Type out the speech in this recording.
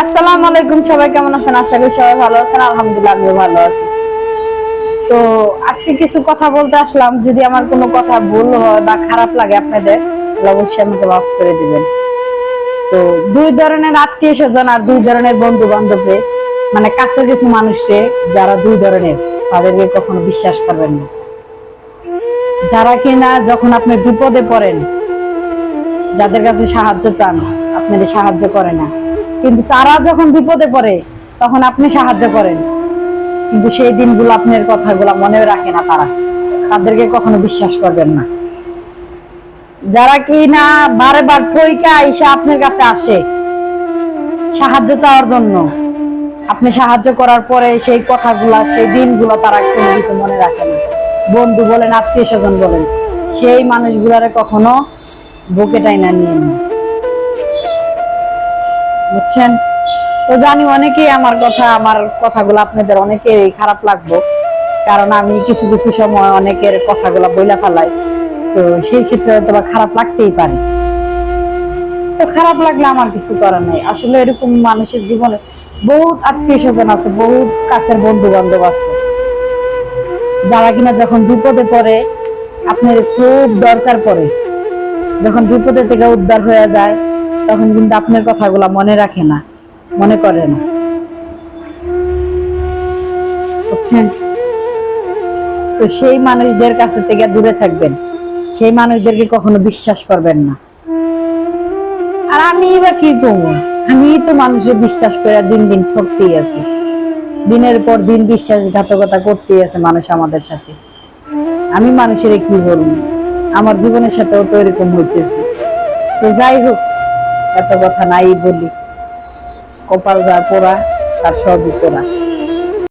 আসসালামু আলাইকুম, সবাই কেমন আছেন? আশা করি সবাই ভালো আছেন। আলহামদুলিল্লাহ, আমিও ভালো আছি। তো আজকে কিছু কথা বলতে আসলাম। যদি আমার কোনো কথা ভুল হয় বা খারাপ লাগে আপনাদের অবশ্যই আমাকে মাফ করে দিবেন। তো দুই ধরনের আত্মীয় স্বজন আর দুই ধরনের বন্ধু বান্ধবে মানে কাছের কিছু মানুষে যারা দুই ধরনের, তাদেরকে কখনো বিশ্বাস করবেন না। যারা কিনা যখন আপনি বিপদে পড়েন, যাদের কাছে সাহায্য চান, আপনাদের সাহায্য করে না। কিন্তু তারা যখন বিপদে পড়ে, তখন আপনি সাহায্য করেন। কিন্তু সেই দিনগুলো আপনার কথাগুলো মনে রাখে না তারা। তাদেরকে কখনো বিশ্বাস করবেন না। যারা কি না বারে বার ঠইকা আইসা আপনার কাছে আসে, সাহায্য চাওয়ার জন্য, আপনি সাহায্য করার পরে সেই কথাগুলা, সেই দিনগুলো তারা কোনো কিছু মনে রাখে না। বন্ধু বলেন, আত্মীয় স্বজন বলেন, সেই মানুষগুলারে কখনো বুকে টাইনা নিয়ে না। বুঝছেন? তো জানি অনেকেই আমার কথা, আমার কথাগুলো আপনাদের অনেকের খারাপ লাগবো, কারণ আমি কিছু কিছু সময় অনেকের কথাগুলো বইলা ফেলাই। তো সেই ক্ষেত্রে বা খারাপ লাগতেই পারে। তো খারাপ লাগলে আমার কিছু করার নেই। আসলে এরকম মানুষের জীবনে বহুত আত্মীয় স্বজন আছে, বহুত কাছের বন্ধু বান্ধব আছে। যারা কিনা যখন বিপদে পড়ে, আপনার খুব দরকার পড়ে। যখন বিপদে থেকে উদ্ধার হয়ে যায় তখন কিন্তু আপনার কথাগুলা মনে রাখে না, মনে করে না। বুঝছেন? তো সেই মানুষদের কাছে থেকে দূরে থাকবেন। সেই মানুষদেরকে কখনো বিশ্বাস করবেন না। আর আমি বা কি করব? আমি তো মানুষের বিশ্বাস করে দিন দিন ঠকতেই আছি। দিনের পর দিন বিশ্বাসঘাতকতা করতেই আছে মানুষ আমাদের সাথে। আমি মানুষের কি বলব? আমার জীবনের সাথেও তো এরকম হইতেছে। তো যাই হোক এত কথা নাই বলি। কপাল যা পোড়া তার সবই পোড়া।